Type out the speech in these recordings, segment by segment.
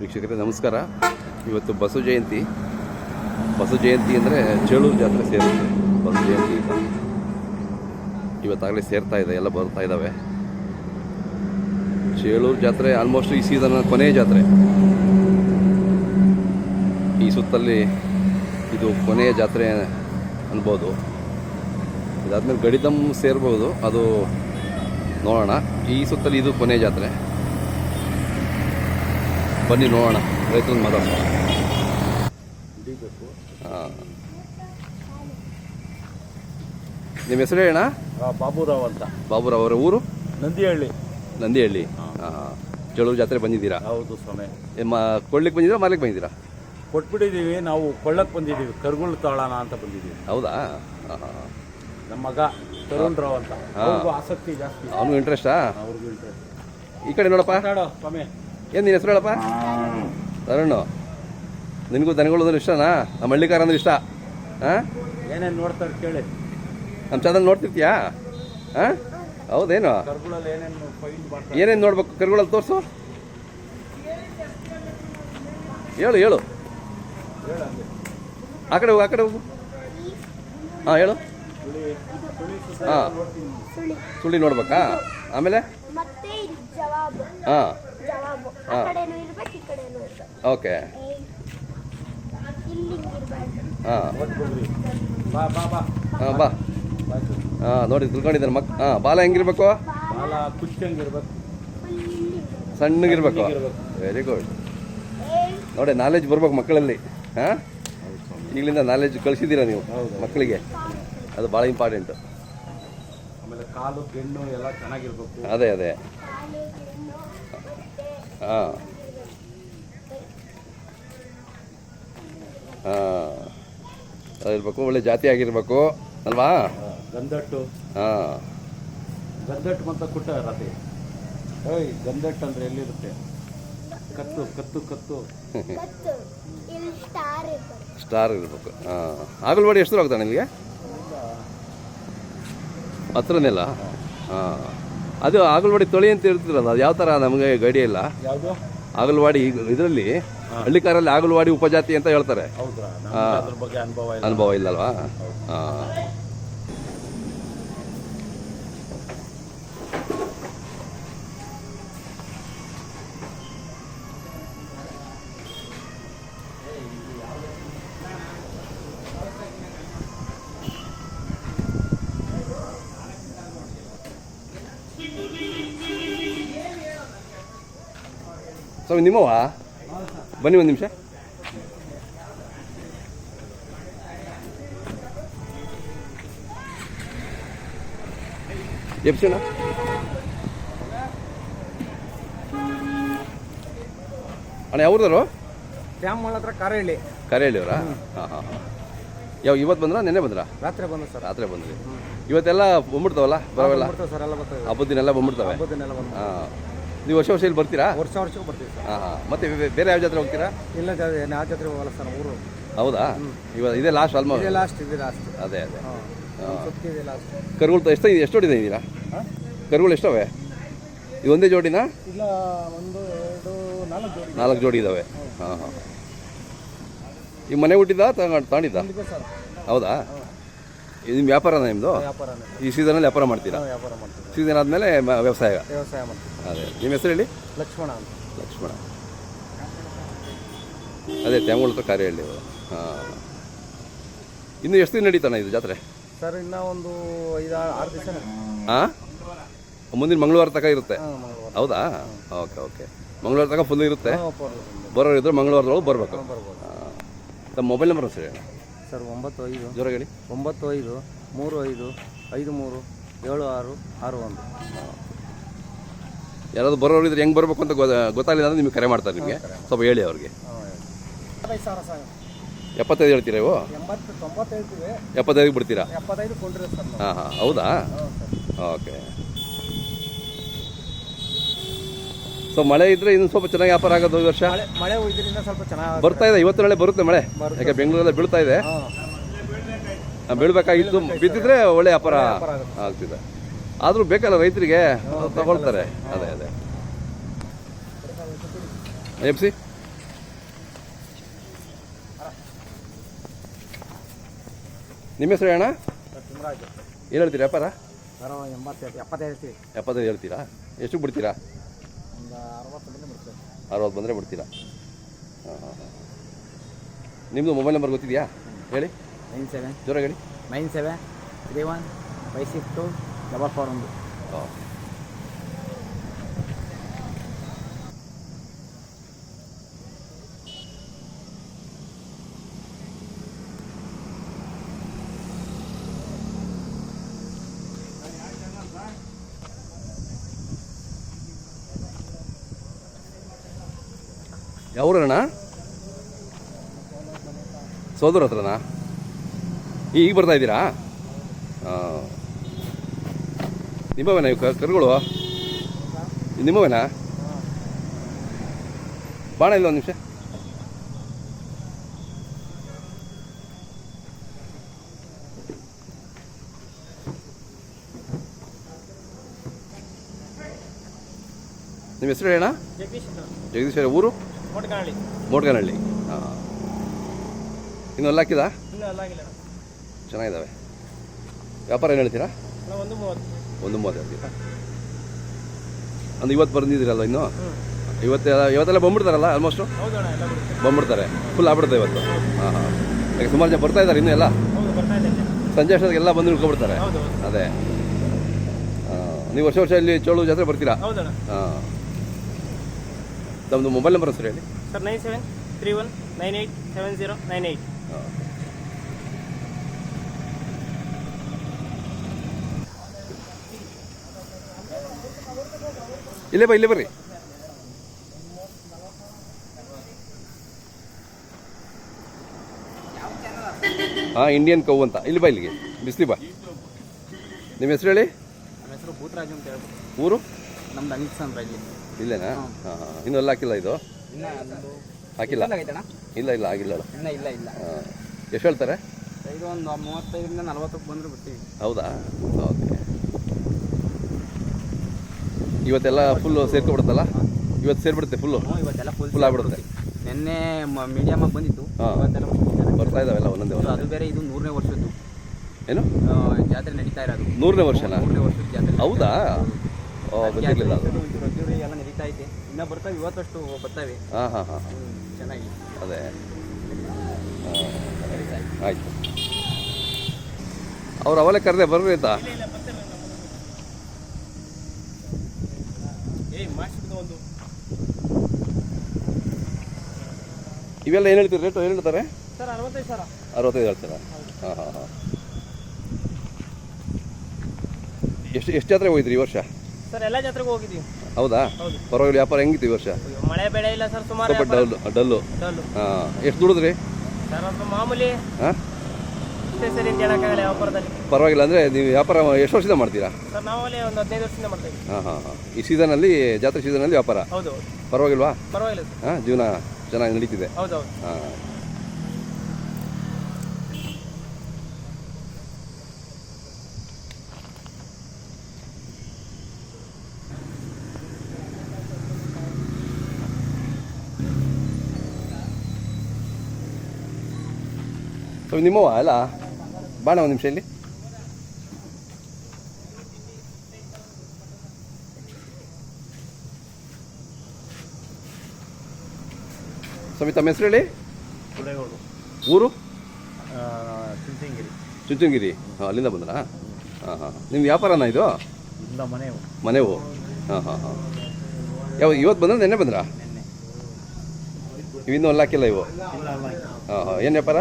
ವೀಕ್ಷಕರೇ, ನಮಸ್ಕಾರ. ಇವತ್ತು ಬಸವ ಜಯಂತಿ. ಬಸವ ಜಯಂತಿ ಅಂದರೆ ಚೇಳೂರು ಜಾತ್ರೆ ಸೇರುತ್ತೆ. ಬಸವ ಜಯಂತಿ ಇವತ್ತಾಗಲೇ ಸೇರ್ತಾ ಇದೆ, ಎಲ್ಲ ಬರ್ತಾ ಇದ್ದಾವೆ ಚೇಳೂರು ಜಾತ್ರೆ ಆಲ್ಮೋಸ್ಟ್ ಈ ಸೀಸನ್ ಕೊನೆಯ ಜಾತ್ರೆ. ಈ ಸುತ್ತಲ್ಲಿ ಇದು ಕೊನೆಯ ಜಾತ್ರೆ ಅನ್ಬೋದು. ಇದಾದ್ಮೇಲೆ ಗಡಿದಮ್ ಸೇರ್ಬೋದು, ಅದು ನೋಡೋಣ. ಈ ಸುತ್ತಲ್ಲಿ ಇದು ಕೊನೆಯ ಜಾತ್ರೆ. ಬನ್ನಿ ನೋಡೋಣ. ರೈತರ ಮಾತಾಡೋಣ ಹಾಂ. ನಿಮ್ಮ ಹೆಸರು ಹೇಳಣ್ಣ? ಬಾಬುರಾವ್ ಅಂತ. ಬಾಬುರಾವ್ ಅವರ ಊರು? ನಂದಿಹಳ್ಳಿ. ನಂದಿಹಳ್ಳಿ. ಹಾಂ. ಚೇಳೂರು ಜಾತ್ರೆ ಬಂದಿದ್ದೀರಾ? ಹೌದು ಸ್ವಾಮಿ. ನಿಮ್ಮ ಕೊಡ್ಲಿಕ್ಕೆ ಬಂದಿದ್ದೀರಾ ಮಾರ್ಲಿಕ್ಕೆ ಬಂದಿದ್ದೀರಾ? ಕೊಟ್ಬಿಟ್ಟಿದ್ದೀವಿ ನಾವು ಕೊಳ್ಳಕ್ಕೆ ಬಂದಿದ್ದೀವಿ ಕರ್ಗುಳ್ ತಾಳಣ ಅಂತ ಬಂದಿದ್ದೀವಿ. ಹೌದಾ? ನಮ್ಮ ಮಗ ತರುಣ್ ರಾವ್ ಅಂತ. ಆಸಕ್ತಿ ಜಾಸ್ತಿ. ಅವ್ನಿಗೂ ಇಂಟ್ರೆಸ್ಟಾ ಅವ್ರಿಗೂ ಇಂಟ್ರೆಸ್ಟ್ ಈ ಕಡೆ ನೋಡಪ್ಪ. ಸ್ವಾಮಿ. ಏನು ನಿನ್ನ ಹೆಸರು ಹೇಳಪ್ಪ ತರುಣ್ಣು ನಿನಗೂ ದನಗಳು ಅಂದ್ರೆ ಇಷ್ಟನಾ? ನಮ್ಮ ಹಳ್ಳಿಕಾರ ಅಂದ್ರೆ ಇಷ್ಟ? ಹಾಂ ಏನೇನ್ ನೋಡ್ತಾರೆ ಕೇಳಿ. ನಮ್ಮ ಚಾನಲ್ ನೋಡ್ತಿರ್ತೀಯಾ? ಹಾಂ ಹೌದೇನು? ಏನೇನು ನೋಡ್ಬೇಕು? ಕರುಗಳಲ್ಲಿ ತೋರಿಸು. ಹೇಳು ಹೇಳು. ಆ ಕಡೆ ಹೋಗು ಆ ಕಡೆ ಹೋಗು. ಹಾಂ ಹೇಳು. ಹಾ. ಸುಳ್ಳಿ ನೋಡ್ಬೇಕಾ? ಆಮೇಲೆ? ಮತ್ತೆ ಇದು ಜವಾಬು. ಹಾಂ. ಜವಾಬು ಆ ಹಾ. ಕಡೆನೂ ಇರ್ಬೇಕು ಈ ಕಡೆನೂ ಇರ್ಬೇಕು ಓಕೆ. ಇಲ್ಲಿ ಹಾಂ. ಬಾ ಬಾ ಬಾ. ಹಾಂ ಬಾ. ಹಾಂ ನೋಡಿ ತಿಳ್ಕೊಂಡಿದ್ದಾರೆ ಮಕ್ ಹಾಂ ಬಾಲ ಹೆಂಗಿರ್ಬೇಕು? ಬಾಲ ಕುಚ್ಚಂಗಿರ್ಬೇಕು. ಸಣ್ಣಗಿರ್ಬೇಕು. ವೆರಿ ಗುಡ್ ನೋಡಿ ನಾಲೆಜ್ ಬರ್ಬೇಕು ಮಕ್ಕಳಲ್ಲಿ. ಹಾಂ? ಈಗಲಿಂದ ನಾಲೆಜ್ ಕಳಿಸಿದ್ದೀರಾ ನೀವು ಮಕ್ಕಳಿಗೆ? ಅದು ಭಾಳ ಇಂಪಾರ್ಟೆಂಟು ಆಮೇಲೆ ಕಾಲು ಬೆನ್ನು ಎಲ್ಲ ಚೆನ್ನಾಗಿರ್ಬೇಕು. ಅದೇ ಅದೇ. ಹಾಂ ಹಾಂ ಅದಿರ್ಬೇಕು ಒಳ್ಳೆ ಜಾತಿ ಆಗಿರ್ಬೇಕು ಅಲ್ವಾ? ಆ, ಗಂಧಟ್ಟು. ಹಾಂ ಗಂಧಟ್ಟು ಅಂತ ಕುಟ್ಟ ರಾತ್ರಿ. ಏಯ್ ಗಂಧಟ್ಟು ಅಂದ್ರೆ ಎಲ್ಲಿರುತ್ತೆ? ಕತ್ತು ಕತ್ತು ಕತ್ತು. ಮತ್ತು ಇಲ್ಲಿ ಸ್ಟಾರ್ ಇರ್ಬೇಕು. ಸ್ಟಾರ್ ಇರಬೇಕು ಹಾಂ ಆಗಲ್ವಾಡಿ ಎಷ್ಟು ದೂರ ಆಗ್ತಾನೆ ನಿಮಗೆ? ಹತ್ರನೆಲ್ಲ? ಹಾಂ. ಅದು ಆಗಲ್ವಾಡಿ ತೊಳಿ ಅಂತ ಇರ್ತಿದ್ರಲ್ಲ ಅದು ಯಾವ ತರ ನಮಗೆ ಗಡಿ ಇಲ್ಲ. ಆಗಲ್ವಾಡಿ ಇದರಲ್ಲಿ ಹಳ್ಳಿಕಾರಲ್ಲಿ ಆಗಲ್ವಾಡಿ ಉಪಜಾತಿ ಅಂತ ಹೇಳ್ತಾರೆ. ಅನುಭವ ಇಲ್ಲ. ಅನುಭವ ಇಲ್ಲಲ್ವಾ? ಹಾಂ. ಸ್ವಾಮಿ ನಿಮ್ಮವ ಬನ್ನಿ ಒಂದು ನಿಮಿಷ. ಎಪ್ಸಣ ಅಣ್ಣ ಯಾವ್ದಾರು ಡ್ಯಾಮ್ ಹತ್ರ ಕರೆಹಳ್ಳಿ. ಕರೆಹಳ್ಳಿಯವರಾ ಹಾಂ ಹಾಂ ಹಾಂ. ಯಾವ ಇವತ್ತು ಬಂದ್ರಾ ನೆನ್ನೆ ಬಂದ್ರಾ? ರಾತ್ರಿ ಬಂದ್ರ ಸರ್. ರಾತ್ರಿ ಬಂದ್ರಿ. ಇವತ್ತೆಲ್ಲ ಬಂದ್ಬಿಡ್ತಾವಲ್ಲ ಬರವಲ್ಲ? ಸರ್ ಎಲ್ಲ ಬರ್ತದೆ ಹಬ್ಬದ ದಿನ ಎಲ್ಲ ಬಂದ್ಬಿಡ್ತಾವೆ. ಬಂದು ಹಾಂ. ನೀವು ವರ್ಷ ವರ್ಷ ಇಲ್ಲಿ ಬರ್ತೀರಾ? ವರ್ಷ ವರ್ಷಕ್ಕೆ ಬರ್ತೀವಿ ಸರ್. ಹಾಂ ಹಾಂ ಮತ್ತೆ ಬೇ- ಬೇರೆ ಯಾವ ಜಾತ್ರೆ ಹೋಗ್ತೀರಾ? ಇಲ್ಲ ಜಾತ್ರೆ ಆ ಜಾತ್ರೆ ಹೋಗಲ್ಲ ಸರ್ ಊರು. ಹೌದಾ? ಇವಾಗ ಇದೇ ಲಾಸ್ಟ್ ಆಲ್ಮೋಸ್ಟ್ ಇದೆ ಲಾಸ್ಟ್ ಇದೆ ಲಾಸ್ಟ್ ಅದೇ ಅದೇ. ಹಾಂ. ಸುತ್ತಿದೆ ಲಾಸ್ಟ್ ಕರುಗಳು ಎಷ್ಟು ಎಷ್ಟು ಜೋಡಿ ಇದ್ದೀರಾ ಕರುಗಳು ಎಷ್ಟವೆ? ಇದು ಒಂದೇ ಜೋಡಿನಾ? ಇಲ್ಲ ಒಂದು ಎರಡು ನಾಲ್ಕು ಜೋಡಿ. ನಾಲ್ಕು ಜೋಡಿ ಇದ್ದಾವೆ ಹಾಂ ಹಾಂ. ಈ ಮನೆ ಹುಟ್ಟಿದ್ದ ತಗೊಂಡು ತಗೊಂಡಿದ್ದ ಸರ್. ಹೌದಾ? ಇದು ನಿಮ್ಮ ವ್ಯಾಪಾರನ ನಿಮ್ಮದು ವ್ಯಾಪಾರನೇ. ಈ ಸೀಸನಲ್ಲಿ ವ್ಯಾಪಾರ ಮಾಡ್ತೀರಾ? ನಾವು ವ್ಯಾಪಾರ ಮಾಡ್ತೀವಿ. ಸೀಸನ್ ಆದಮೇಲೆ ವ್ಯವಸಾಯ. ವ್ಯವಸಾಯ ಮಾಡ್ತೀವಿ. ಅದೇ. ನಿಮ್ಮ ಹೆಸರು ಹೇಳಿ? ಲಕ್ಷ್ಮಣ ಅಂತ. ಲಕ್ಷ್ಮಣ. ಅದೇ ತ್ಯಾಮೂಳ ಹತ್ರ ಕಾರ್ಯಹಳ್ಳಿ ಹಾಂ. ಇನ್ನು ಎಷ್ಟು ದಿನ ನಡೀತಾನೆ ಇದು ಜಾತ್ರೆ? ಸರ್ ಇನ್ನೂ ಒಂದು ಐದು ಆರು ದಿವಸ ಹಾಂ? ಮುಂದಿನ ಮಂಗಳವಾರ ತನಕ ಇರುತ್ತೆ? ಹಾಂ ಮಂಗಳವಾರ. ಹೌದಾ? Okay okay. ಮಂಗಳವಾರ ತನಕ ಫುಲ್ ಇರುತ್ತೆ? ಹಾಂ. ಬರೋರು ಇದ್ರೆ ಮಂಗಳವಾರದೊಳಗೆ ಬರಬೇಕು. ಬರ್ಬೋದು. ತಮ್ಮ ಮೊಬೈಲ್ ನಂಬರ್ ಸರಿ ಸರ್ ಒಂಬತ್ತು ಐದು. ಜ್ವರ ಹೇಳಿ. ಒಂಬತ್ತು ಐದು ಮೂರು ಐದು ಐದು ಮೂರು ಏಳು ಆರು ಆರು ಒಂದು. ಯಾರಾದ್ರು ಬರೋರು ಇದ್ರೆ ಹೆಂಗೆ ಬರಬೇಕು ಅಂತ ಗೊತ್ತಾ ಗೊತ್ತಾಗಲಿಲ್ಲ ಅಂದ್ರೆ ನಿಮಗೆ ಕರೆ ಮಾಡ್ತಾರೆ ನಿಮಗೆ. ಸ್ವಲ್ಪ ಹೇಳಿ ಅವ್ರಿಗೆ. ಎಪ್ಪತ್ತೈದು ಸಾವಿರ ಸರ್. ಎಪ್ಪತ್ತೈದು ಹೇಳ್ತೀರಾ ಇವು? ಎಂಬತ್ತು ತೊಂಬತ್ತೈದು ಇವೆ ಎಪ್ಪತ್ತೈದು ಬಿಡ್ತೀರಾ? ಎಪ್ಪತ್ತೈದು ಕೊಂಡ್ರೆ ಸರ್ ನಾವು. ಹಾಂ ಹಾಂ ಹೌದಾ ಸರ್. ಓಕೆ. ಸೊ ಮಳೆ ಇದ್ರೆ ಇನ್ನು ಸ್ವಲ್ಪ ಚೆನ್ನಾಗಿ ವ್ಯಾಪಾರ ಆಗೋದು ಈ ವರ್ಷ. ಮಳೆ- ಸ್ವಲ್ಪ ಚೆನ್ನಾಗಿ ಬರ್ತಾ ಇದೆ ಇವತ್ತು ನಾಳೆ ಬರುತ್ತೆ ಮಳೆ. ಯಾಕೆ ಬೆಂಗಳೂರಲ್ಲಿ ಬೀಳ್ತಾ ಇದೆ. ಆ, ಬೀಳ್ಬೇಕಾಗಿತ್ತು. ಬಿದ್ದಿದ್ರೆ ಒಳ್ಳೆ ವ್ಯಾಪಾರ ಆಗ್ತಿದೆ. ಆದ್ರೂ ಬೇಕಲ್ಲ ರೈತರಿಗೆ ತಗೊಳ್ತಾರೆ. ಅದೇ ಅದೇ. F C? ನಿಮ್ಮ ಹೆಸರು ಅಣ್ಣ ಏನು ಹೇಳ್ತೀರಾ ವ್ಯಾಪಾರ? ಎಪ್ಪತ್ತೈದು ಹೇಳ್ತೀರಾ? ಎಷ್ಟು ಬಿಡ್ತೀರಾ? ಅರವತ್ತು ಬಂದರೆ ಬಿಡ್ತೀರಾ? ಹಾಂ ಹಾಂ ಹಾಂ ನಿಮ್ಮದು ಮೊಬೈಲ್ ನಂಬರ್ ಗೊತ್ತಿದೆಯಾ? ಹೇಳಿ. ನೈನ್ ಸೆವೆನ್ ಜೋರಾಗಿ ಹೇಳಿ. Nine seven three one five six two double four ಒಂದು. ಹಾಂ ಯಾವೂರಣ್ಣ ಸೋದರ ಹತ್ರನಾ? ಈಗ ಬರ್ತಾ ಇದ್ದೀರಾ? ನಿಮ್ಮವೇನಾ ಇವು ಕರ್ಗಳು? ಇದು ನಿಮ್ಮವೇನಾ? ಬಾಣ ಇಲ್ಲ ಒಂದು ನಿಮಿಷ? ನಿಮ್ಮ ಹೆಸರು ಹೇಳ ಜಗದೀಶ್ ಊರು? ಮೊಟ್ಕಾಣಿ ಮೋಟ್ಗನಹಳ್ಳಿ ಹಾಂ. ಇನ್ನು ಎಲ್ಲ ಹಾಕಿದ ಚೆನ್ನಾಗಿದ್ದಾವೆ ವ್ಯಾಪಾರ ಏನು ಹೇಳ್ತೀರಾ? ಒಂದು ಮೂವತ್ತು. ಹೇಳ್ತೀರಾ? ಅಂದ್ರೆ ಇವತ್ತು ಬಂದಿದ್ದೀರಲ್ಲ ಇನ್ನು? ಇವತ್ತೆ ಇವತ್ತೆಲ್ಲ ಬಂದ್ಬಿಡ್ತಾರಲ್ಲ ಆಲ್ಮೋಸ್ಟು ಬಂದ್ಬಿಡ್ತಾರೆ. ಫುಲ್ ಆಗ್ಬಿಡುತ್ತೆ ಇವತ್ತು. ಹಾಂ ಹಾಂ. ಯಾಕೆ ಸುಮಾರು ಜನ ಬರ್ತಾ ಇದ್ದಾರೆ ಇನ್ನೂ ಎಲ್ಲ? ಸಂಜೆ ಅಷ್ಟೊತ್ತಿಗೆ ಎಲ್ಲ ಬಂದು ಇಳ್ಕೊಬಿಡ್ತಾರೆ ಅದೇ. ನೀವು ವರ್ಷ ವರ್ಷ ಇಲ್ಲಿ ಚೋಳು ಜಾತ್ರೆ ಬರ್ತೀರಾ? ಹಾಂ. ತಮ್ಮದು ಮೊಬೈಲ್ ನಂಬರ್ ಹೆಸರು ಹೇಳಿ. Sir nine seven three one nine eight seven zero nine eight ಇಲ್ಲೇ ಬಾ ಇಲ್ಲೇ ಬರ್ರಿ. ಹಾಂ ಇಂಡಿಯನ್ ಕೌ ಅಂತ. ಇಲ್ಲಿ ಬಾ ಇಲ್ಲಿಗೆ. ಬಿಸ್ಲಿ ಬಾ. ನಿಮ್ಮ ಹೆಸರು ಹೇಳಿ? ನಮ್ಮ ಹೆಸರು ಭೂತರಾಜು ಅಂತ ಹೇಳ್ಬೋದು ಊರು? ನಮ್ದು ಅನಿತ್ ಸಾಮ್ರಾಜ್ಯ ಇಲ್ಲಿ. ಇಲ್ಲೇನಾ? ಹಾಂ ಹಾಂ. ಇನ್ನೂ ಎಲ್ಲ ಹಾಕಿಲ್ಲ ಇದು? ಹಾಕಿಲ್ಲ? ಇಲ್ಲ ಇಲ್ಲ ಆಗಿಲ್ಲ ಇನ್ನ ಇಲ್ಲ ಇಲ್ಲ. ಹಾಂ. ಎಷ್ಟು ಹೇಳ್ತಾರೆ? ಇದು ಒಂದು ಮೂವತ್ತೈದರಿಂದ ನಲ್ವತ್ತಕ್ಕೆ ಬಂದ್ರೆ ಹೌದಾ? ಓಕೆ. ಇವತ್ತೆಲ್ಲ ಫುಲ್ಲು ಸೇರ್ಕೊಬಿಡುತ್ತಲ್ಲ? ಇವತ್ತು ಸೇರ್ಬಿಡುತ್ತೆ ಫುಲ್ಲು ಇವತ್ತೆಲ್ಲ ಫುಲ್ ಫುಲ್ ಆಗ್ಬಿಡುತ್ತೆ. ನಿನ್ನೆ ಮೀಡಿಯಮ್ ಬಂದಿತ್ತು. ಇವತ್ತೆಲ್ಲ. ಬರ್ತಾ ಇದಾವೆಲ್ಲ ಒಂದೊಂದೇ ವರ್ಷ ಅದು ಬೇರೆ ಇದು ನೂರನೇ ವರ್ಷದ್ದು. ಏನು? ಜಾತ್ರೆ ನಡೀತಾ ಇರೋದು. ನೂರನೇ ವರ್ಷನಾ? ನೂರನೇ ವರ್ಷದ ಜಾತ್ರೆ ಹೌದಾ? ಓ ಗೊತ್ತಿರಲಿಲ್ಲ ಅದು. ಎಲ್ಲ ನಡೀತಾ ಐತೆ. ಇನ್ನ ಬರ್ತಾವೆ ಇವತ್ತಷ್ಟು ಬರ್ತಾವೆ. ಹಾಂ ಹಾಂ ಹಾಂ ಚೆನ್ನಾಗಿ ಅದೇ. ಆಯಿತು. ಅವ್ರು ಅವಲೇ ಕರೆದೆ ಬರ್ರಿ ಒಂದು. ಇವೆಲ್ಲ ಏನು ಹೇಳ್ತೀರಿ ರೇಟು ಏನು ಹೇಳ್ತಾರೆ? ಸರ್ ಅರವತ್ತೈದು ಸಾವಿರ. ಅರವತ್ತೈದು ಹೇಳ್ತೀರಾ? ಹಾಂ ಹಾಂ ಹಾಂ. ಎಷ್ಟು ಎಷ್ಟು ಜಾತ್ರೆಗೆ ಹೋಗಿದ್ರಿ ಈ ವರ್ಷ? ಸರ್ ಎಲ್ಲ ಜಾತ್ರೆಗೆ ಹೋಗಿದ್ದೀವಿ. ಹೌದಾ? ಪರವಾಗಿಲ್ಲ ವ್ಯಾಪಾರ ಹೆಂಗಿತ್ತು ಈ ವರ್ಷ? ಮಳೆ ಬೆಳೆ ಇಲ್ಲ ಸರ್ ಸುಮಾರು ಸ್ವಲ್ಪ ಡಲ್ಲು ಡಲ್ಲು? ಡಲ್ಲು. ಹಾಂ ಎಷ್ಟು ದುಡಿದ್ರಿ? ಸರ್ ಅದು ಮಾಮೂಲಿ ಹಾಂ? ಸರಿ ಅಂತ ಹೇಳಕ್ಕಾಗಲ್ಲ ವ್ಯಾಪಾರದಲ್ಲಿ. ಪರವಾಗಿಲ್ಲ ಅಂದ್ರೆ ನೀವು ವ್ಯಾಪಾರ ಎಷ್ಟು ವರ್ಷದಿಂದ ಮಾಡ್ತೀರಾ? ಸರ್ ನಾವಲ್ಲಿ ಒಂದು ಹದಿನೈದು ವರ್ಷದಿಂದ ಅಲ್ಲಿ ಇದ್ದೀವಿ. ಹಾಂ ಹಾಂ ಹಾಂ. ಈ ಸೀಸನಲ್ಲಿ ಜಾತ್ರೆ ಸೀಸನಲ್ಲಿ ವ್ಯಾಪಾರ? ಹೌದು. ಪರವಾಗಿಲ್ವಾ? ಪರವಾಗಿಲ್ಲ ಸರ್. ಹಾಂ ಜೀವನ ಚೆನ್ನಾಗಿ ನಡೀತಿದೆ. ಹೌದು ಹೌದು. ಹಾಂ. ಸೊ ನಿಮ್ಮವ ಅಲ್ಲ ಬಾಣ ಒಂದು ನಿಮಿಷ ಇಲ್ಲಿ ಸ್ವಾಮಿ ತಮ್ಮ ಹೆಸರು ಹೇಳಿ ಊರು? ಚುಂಚುಂಗಿರಿ ಚುಂಚನಗಿರಿ ಹಾಂ ಅಲ್ಲಿಂದ ಬಂದ್ರಾ? ಹಾಂ ಹಾಂ ನಿಮ್ಮ ವ್ಯಾಪಾರನ ಇದು? ಮನೆವು ಹಾಂ ಹಾಂ ಹಾಂ. ಯಾವ ಇವತ್ತು ಬಂದ್ರೆ ನೆನ್ನೆ ಬಂದ್ರಾ? ಇವಿನ್ನೂ ಅಲ್ಲಾಕಿಲ್ಲ ಇವು? ಹಾಂ ಹಾಂ. ಏನು ವ್ಯಾಪಾರ?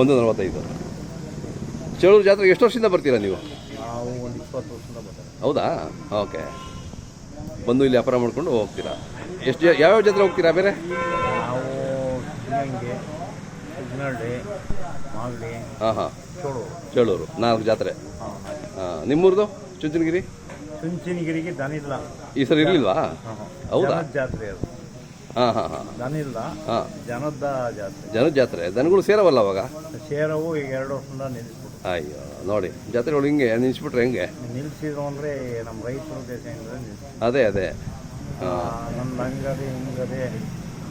ಒಂದು ನಲವತ್ತೈದು. ಚೇಳೂರು ಜಾತ್ರೆಗೆ ಎಷ್ಟು ವರ್ಷದಿಂದ ಬರ್ತೀರಾ ನೀವು? ನಾವು ಒಂದು ಇಪ್ಪತ್ತು ವರ್ಷದಿಂದ ಬರ್ತಾರೆ ಹೌದಾ? ಓಕೆ. ಬಂದು ಇಲ್ಲಿ ವ್ಯಾಪಾರ ಮಾಡಿಕೊಂಡು ಹೋಗ್ತೀರಾ? ಎಷ್ಟು ಯಾವ್ಯಾವ ಜಾತ್ರೆ ಹೋಗ್ತೀರಾ ಬೇರೆ? ನಾವು ಶಿವಗಂಗೆ ಉಜ್ನಳ್ಳಿ ಮಾಗಡಿ ಹಾಂ ಹಾಂ. ಚೋಳು ಚೇಳೂರು ನಾಲ್ಕು ಜಾತ್ರೆ. ಹಾಂ ನಿಮ್ಮೂರ್ದು? ಚುಂಚನಗಿರಿ? ಚುಂಚನಗಿರಿಗೆ ದನಿಲ್ಲ ಈ ಸರಿ ಇರಲಿಲ್ವಾ? ಹೌದಾ? ಜಾತ್ರೆ ಅದು. ಹಾಂ ಹಾಂ ಹಾಂ. ದನಿಲ್ಲ ಹಾಂ. ಜನದ ಜಾತ್ರೆ. ಜನದ ಜಾತ್ರೆ ದನಗಳು ಸೇರವಲ್ಲ ಅವಾಗ? ಸೇರವು ಈಗ ಎರಡು ವರ್ಷದಿಂದ ನಿಲ್ಲಿಸ್ಬಿಟ್ಟು. ಅಯ್ಯೋ ನೋಡಿ ಜಾತ್ರೆಗಳು ಹಿಂಗೆ ನಿಲ್ಸ್ಬಿಟ್ರೆ ಹೆಂಗೆ? ನಿಲ್ಲಿಸಿದ್ರು ಅಂದರೆ ನಮ್ಮ ರೈತರು ನಿಲ್ಲಿಸಿ ಅದೇ ಅದೇ. ನನ್ನ ಹಂಗದೆ ಹಿಂಗದೆ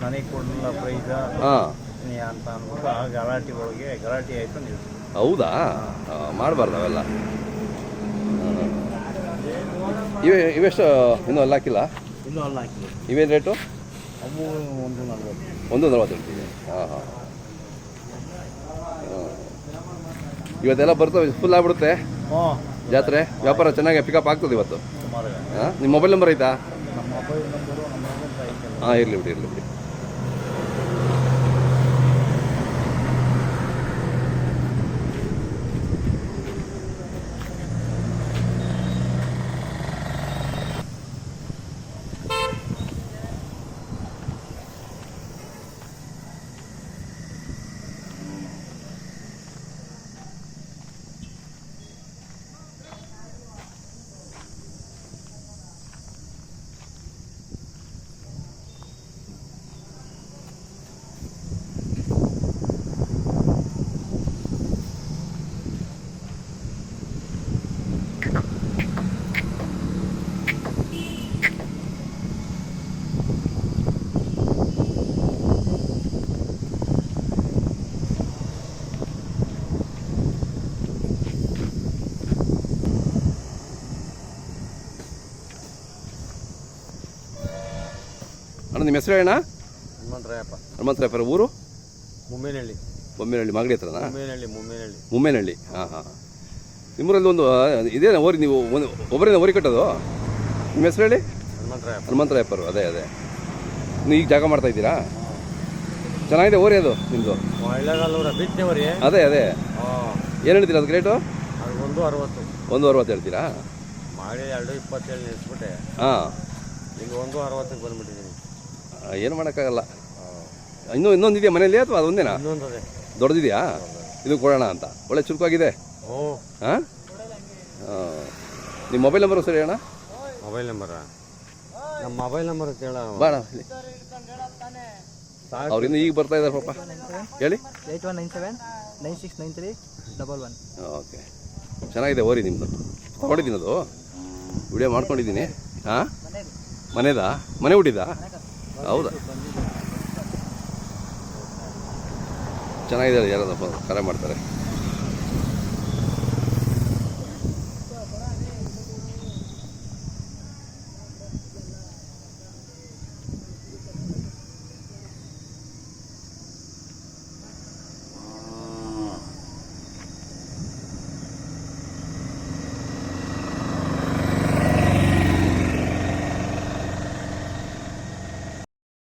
ನನಗೆ ಕೊಡಲಿಲ್ಲ ಪ್ರೈಸ ಹಾಂ. ನಿಲ್ಲಿಸ್ತೀನಿ ಅಂತ ಅಂದ್ಬಿಟ್ಟು ಆ ಗಲಾಟೆ ಒಳಗೆ ಗಲಾಟೆ ಆಯಿತು ನಿಲ್ಲಿಸ್ತೀನಿ ಹೌದಾ? ಮಾಡಬಾರ್ದು ಅವೆಲ್ಲ. ಇವೆ ಇವೆಷ್ಟು ಇನ್ನೂ ಅಲ್ಲ ಹಾಕಿಲ್ಲ? ಇನ್ನೂ ಅಲ್ಲ ಹಾಕಿಲ್ಲ. ಇವೇನು ರೇಟು? ಅವು ಒಂದು ನಲ್ವತ್ತು ಒಂದು ನಲ್ವತ್ತು ಹೇಳ್ತೀವಿ ಹಾಂ. ಹಾಂ. ಇವತ್ತೆಲ್ಲ ಬರ್ತವೆ ಫುಲ್ ಆಗ್ಬಿಡುತ್ತೆ. ಜಾತ್ರೆ ವ್ಯಾಪಾರ ಚೆನ್ನಾಗಿ ಪಿಕಪ್ ಆಗ್ತದೆ ಇವತ್ತು. ಸುಮಾರು. ಹಾಂ? ನಿಮ್ಮ ಮೊಬೈಲ್ ನಂಬರ್ ಐತಾ? ನಮ್ಮ ಮೊಬೈಲ್ ನಂಬರು ನಮ್ಮ ಮೊಬೈಲ್ ಐತಲ್ಲ ಹಾಂ ಇರಲಿ ಬಿಡಿ ಇರಲಿ ಬಿಡಿ. ನಿಮ್ಮ ಹೆಸರು ಹೇಳಣ್ಣ? ಹನುಮಂತರಾಯಪ್ಪ. ಹನುಮಂತರಾಯಪ್ಪರ ಊರು? ಮುಮ್ಮೇನಹಳ್ಳಿ ಬೊಮ್ಮೇನಹಳ್ಳಿ ಮಾಗಡಿ ಹತ್ರನಾ? ಮುಮ್ಮೇನಹಳ್ಳಿ ಮುಮ್ಮೇನಹಳ್ಳಿ ಮುಮ್ಮೇನಹಳ್ಳಿ ಹಾಂ ಹಾಂ ನಿಮ್ಮೂರಲ್ಲಿ ಒಂದು ಆ, ಇದೇನಾ ಓರಿ ನೀವು ಒಂದು ಒಬ್ಬರೇನ ಓರಿ ಕಟ್ಟೋದು? ನಿಮ್ಮ ಹೆಸರು ಹೇಳಿ? ಹನುಮಂತರಾಯಪ್ಪ. ಹನುಮಂತರಾಯಪ್ಪರು ಅದೇ ಅದೇ. ನೀವು ಈಗ ಜಾಗ ಮಾಡ್ತಾ ಇದ್ದೀರಾ? ಚೆನ್ನಾಗಿದೆ ಓರಿ ಅದು ನಿಮ್ಮದು ಓರಿ ಅದೇ ಅದೇ. ಹಾಂ. ಏನು ಹೇಳ್ತೀರಾ ಅದು ರೇಟು? ಅದು ಒಂದು ಅರವತ್ತು. ಒಂದು ಅರವತ್ತು ಹೇಳ್ತೀರಾ? ಮಾಡಿ ಎರಡು ಇಪ್ಪತ್ತೇಳು ನಿಲ್ಸ್ಬಿಟ್ಟೆ ಹಾಂ. ಈಗ ಒಂದು ಅರವತ್ತಕ್ಕೆ ಬಂದ್ಬಿಟ್ಟಿದ್ದೀನಿ. ಏನು ಮಾಡೋಕ್ಕಾಗಲ್ಲ. ಇನ್ನೂ ಇನ್ನೊಂದು ಇದೆಯಾ ಮನೇಲಿ ಅಥವಾ ಅದೊಂದೇನಾ ದೊಡ್ಡದಿದೆಯಾ? ಇದು ಕೊಡೋಣ ಅಂತ. ಒಳ್ಳೆ ಚುರುಕಾಗಿದೆ. ಹಾಂ ನಿಮ್ಮ ಮೊಬೈಲ್ ನಂಬರ್ ಸರಿ ಅಣ್ಣ ಮೊಬೈಲ್ ನಂಬರ ನಮ್ಮ ಮೊಬೈಲ್ ನಂಬರ್ ಕೇಳ ಬಾಣ ಇಲ್ಲಿ ಅವ್ರಿಂದ ಈಗ ಬರ್ತಾ ಇದ್ದಾರೆ ಪಾಪ. ಹೇಳಿ. Eight one nine seven nine six nine three double one. Okay. ಚೆನ್ನಾಗಿದೆ ಓರಿ ನಿಮ್ಮದು ತೊಗೊಂಡಿದ್ದೀನಿ ಅದು. ವಿಡಿಯೋ ಮಾಡ್ಕೊಂಡಿದ್ದೀನಿ. ಹಾಂ ಮನೆದಾ? ಮನೆ ಹುಟ್ಟಿದಾ? ಹೌದಾ? ಚೆನ್ನಾಗಿದೆ ಯಾರಪ್ಪ ಕರೆ ಮಾಡ್ತಾರೆ.